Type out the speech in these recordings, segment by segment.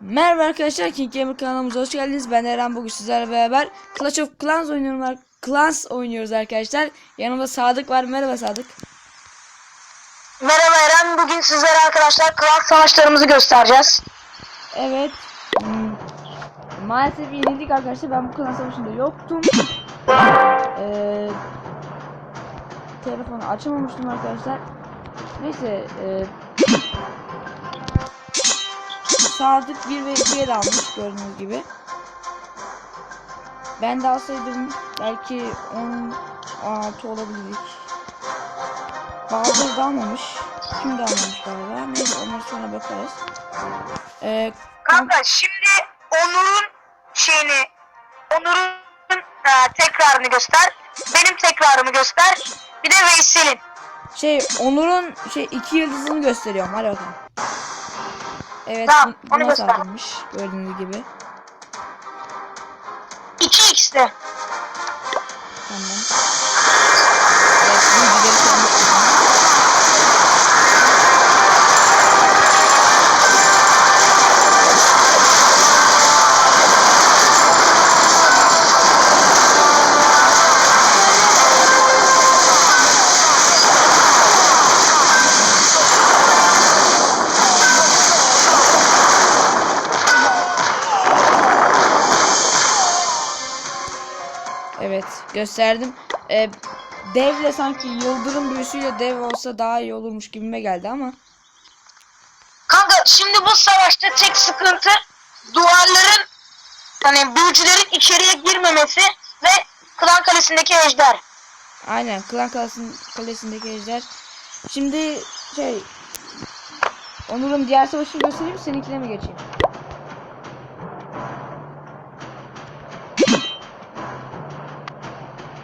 Merhaba arkadaşlar King Gamer kanalımıza hoş geldiniz. Ben Eren bugün sizlerle beraber Clash of Clans oynuyorum. Clans oynuyoruz arkadaşlar. Yanımda Sadık var. Merhaba Sadık. Merhaba Eren. Bugün sizlere arkadaşlar klan savaşlarımızı göstereceğiz. Evet. Hmm, Maalesef yenildik arkadaşlar. Ben bu klan savaşında yoktum. Ee, telefonu açamamıştım arkadaşlar. Neyse. E, Sadık 1 ve 2'ye de almış gördüğünüz gibi. Ben de alsaydım belki 16 olabilirdik. Bazıları da almamış. Kim de almamış galiba. Neyse onları sonra bakarız. Ee, Kanka şimdi Onur'un şeyini Onur'un e, tekrarını göster. Benim tekrarımı göster. Bir de Veysel'in. Şey Onur'un şey iki yıldızını gösteriyorum. Hadi bakalım. Evet Tamam, bu- onu buna göster. saldırmış gördüğünüz gibi. 2x'te. Tamam. Gösterdim. Ee, devle sanki yıldırım büyüsüyle dev olsa daha iyi olurmuş gibime geldi ama. Kanka şimdi bu savaşta tek sıkıntı duvarların hani büyücülerin içeriye girmemesi ve klan kalesindeki ejder. Aynen Klan Kalesi'nin kalesindeki ejder. Şimdi şey Onur'un diğer savaşını göstereyim seninkine mi geçeyim?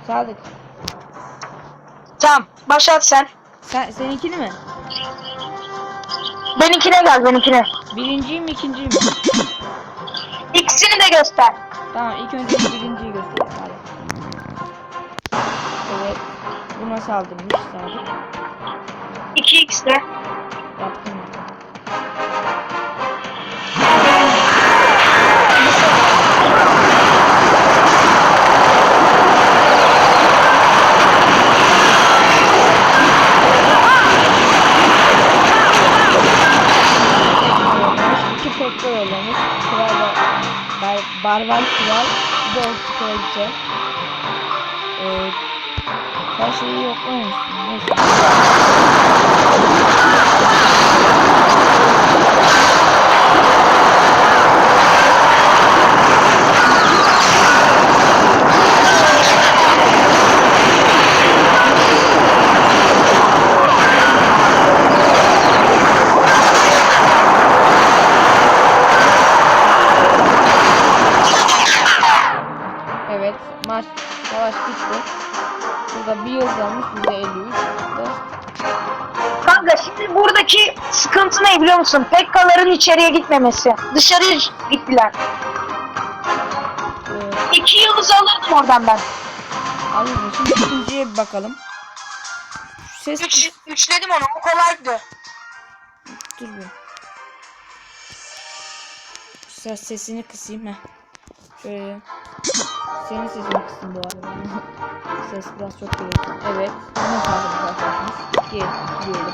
Sadık. Tamam başlat sen. Sen, seninkini mi? Benimkine gel benimkine. Birinciyi mi ikinciyi mi? İkisini de göster. Tamam ilk önce birinciyi göstereyim hadi. Evet. Buna saldırmış Sadık. 2x'te. Yaptım yollamış. Kral da bar, barbar kral. Bir de orta kraliçe. Ee, her şeyi yoklamışsın. Neyse. Evet, maç savaş bitti. Burada bir yıl almış, burada 53. Burada Kanka şimdi buradaki sıkıntı ne biliyor musun? Pekkaların içeriye gitmemesi. Dışarıya gittiler. e, İki yıldız alırdım oradan ben. alıyorum. Şimdi ikinciye bir bakalım. Ses Üç, üçledim onu. O kolaydı. dur bir. Ses sesini kısayım heh. Şöyle. Senin sesini kısayım bu arada. Ses biraz çok geliyor. Evet. Bunu sağladık arkadaşlar. Diyelim.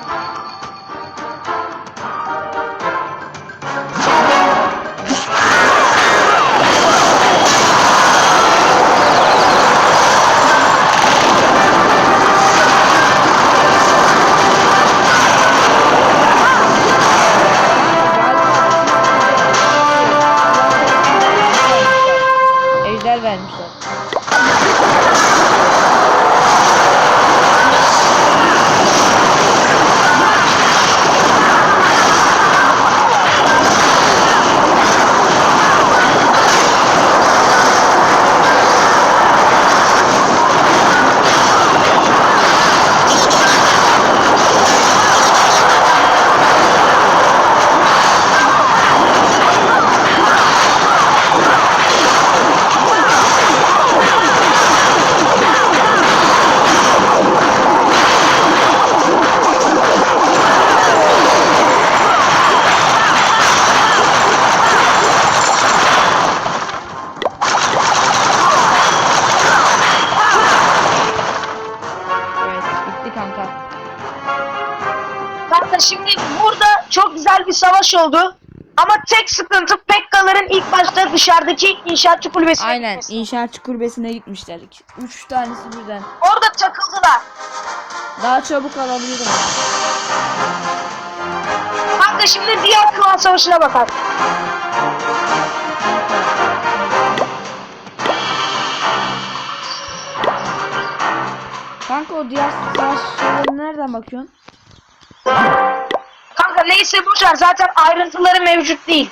oldu. Ama tek sıkıntı Pekkaların ilk başta dışarıdaki inşaatçı kulübesine Aynen gitmesi. inşaatçı kulübesine gitmişler. 3 tanesi birden. Orada takıldılar. Daha çabuk alabilirim. Kanka şimdi diğer klan savaşına bakar. Kanka o diğer savaşçıları nereden bakıyorsun? Kanka neyse boşver zaten ayrıntıları mevcut değil.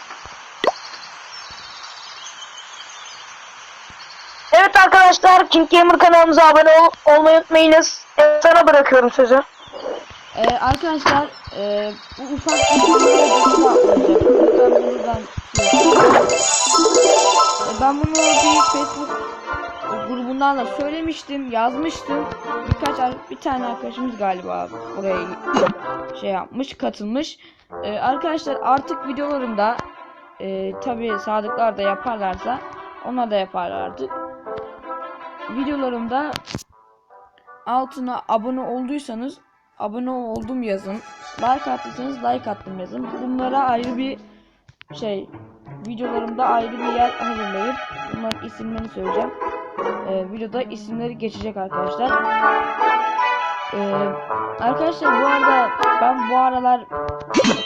Evet arkadaşlar King Gamer kanalımıza abone ol olmayı unutmayınız. Evet, sana bırakıyorum sözü. Ee, arkadaşlar e, bu ufak bir buradan E, ben bunu bir Facebook da söylemiştim, yazmıştım. Birkaç bir tane arkadaşımız galiba buraya şey yapmış, katılmış. Ee, arkadaşlar artık videolarımda e, tabi sadıklar da yaparlarsa onlar da yaparlardı. Videolarımda altına abone olduysanız abone oldum yazın. Like attıysanız like attım yazın. Bunlara ayrı bir şey videolarımda ayrı bir yer hazırlayıp bunların isimlerini söyleyeceğim. Ee, videoda isimleri geçecek arkadaşlar. Ee, arkadaşlar bu arada ben bu aralar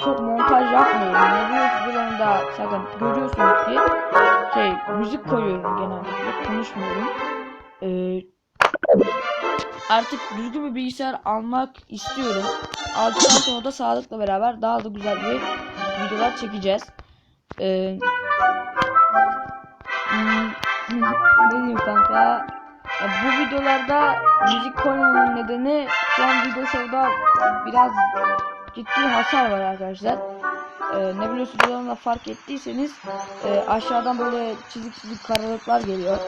çok montaj yapmıyorum. Ne bu videolarımda zaten görüyorsunuz ki şey müzik koyuyorum genellikle konuşmuyorum. Ee, artık düzgün bir bilgisayar almak istiyorum. Aldıktan sonra da sağlıkla beraber daha da güzel bir videolar çekeceğiz. Ee, hmm, ne diyeyim kanka? Ya bu videolarda müzik koymamın nedeni şu an video show'da biraz ciddi hasar var arkadaşlar. Ee, ne biliyorsunuz videolarında fark ettiyseniz e, aşağıdan böyle çizik çizik karalıklar geliyor.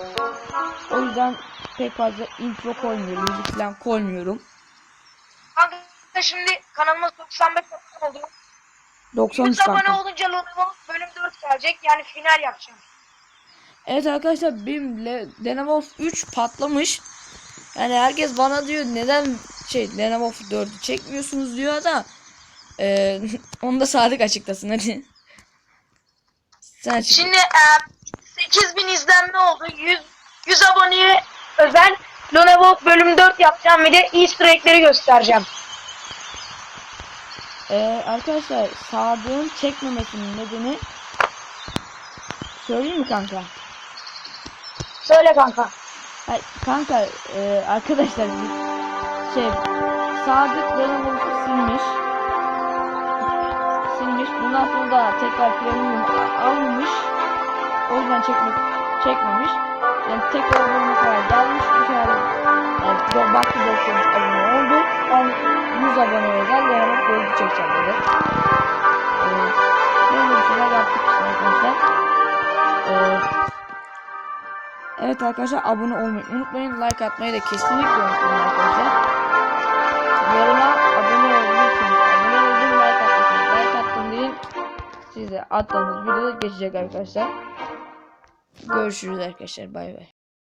O yüzden pek fazla intro koymuyorum, müzik falan koymuyorum. Kanka şimdi kanalımız 95 abone oldu. 93 100 abone kanka. olunca bölüm 4 gelecek. Yani final yapacağım. Evet arkadaşlar benim Le- Lenovo 3 patlamış. Yani herkes bana diyor neden şey Lenovo 4'ü çekmiyorsunuz diyor da e, onu da Sadık açıklasın hadi. Sen açıkla. Şimdi e, 8000 izlenme oldu. 100 100 aboneye özel Lenovo bölüm 4 yapacağım ve de Easter egg'leri göstereceğim. Ee, arkadaşlar Sadık'ın çekmemesinin nedeni söyleyeyim mi kanka? Söyle kanka. Hayır, kanka e, arkadaşlar şey Sadık Lenovo'yu silmiş. Silmiş. Bundan sonra da tekrar premium almış. O yüzden çekmek çekmemiş. Yani tekrar abone kadar gelmiş. Bu yani, baktı 93 abone oldu. Ben 100 abone özel Lenovo Gold'u çekeceğim dedi. Ee, böyle bir şeyler yaptık işte arkadaşlar. Ee, Evet arkadaşlar abone olmayı unutmayın. Like atmayı da kesinlikle unutmayın arkadaşlar. Yoruma abone olmayı Abone oldum like atmışsınız. Like attım deyin. Size attığınız video geçecek arkadaşlar. Görüşürüz arkadaşlar. Bay bay.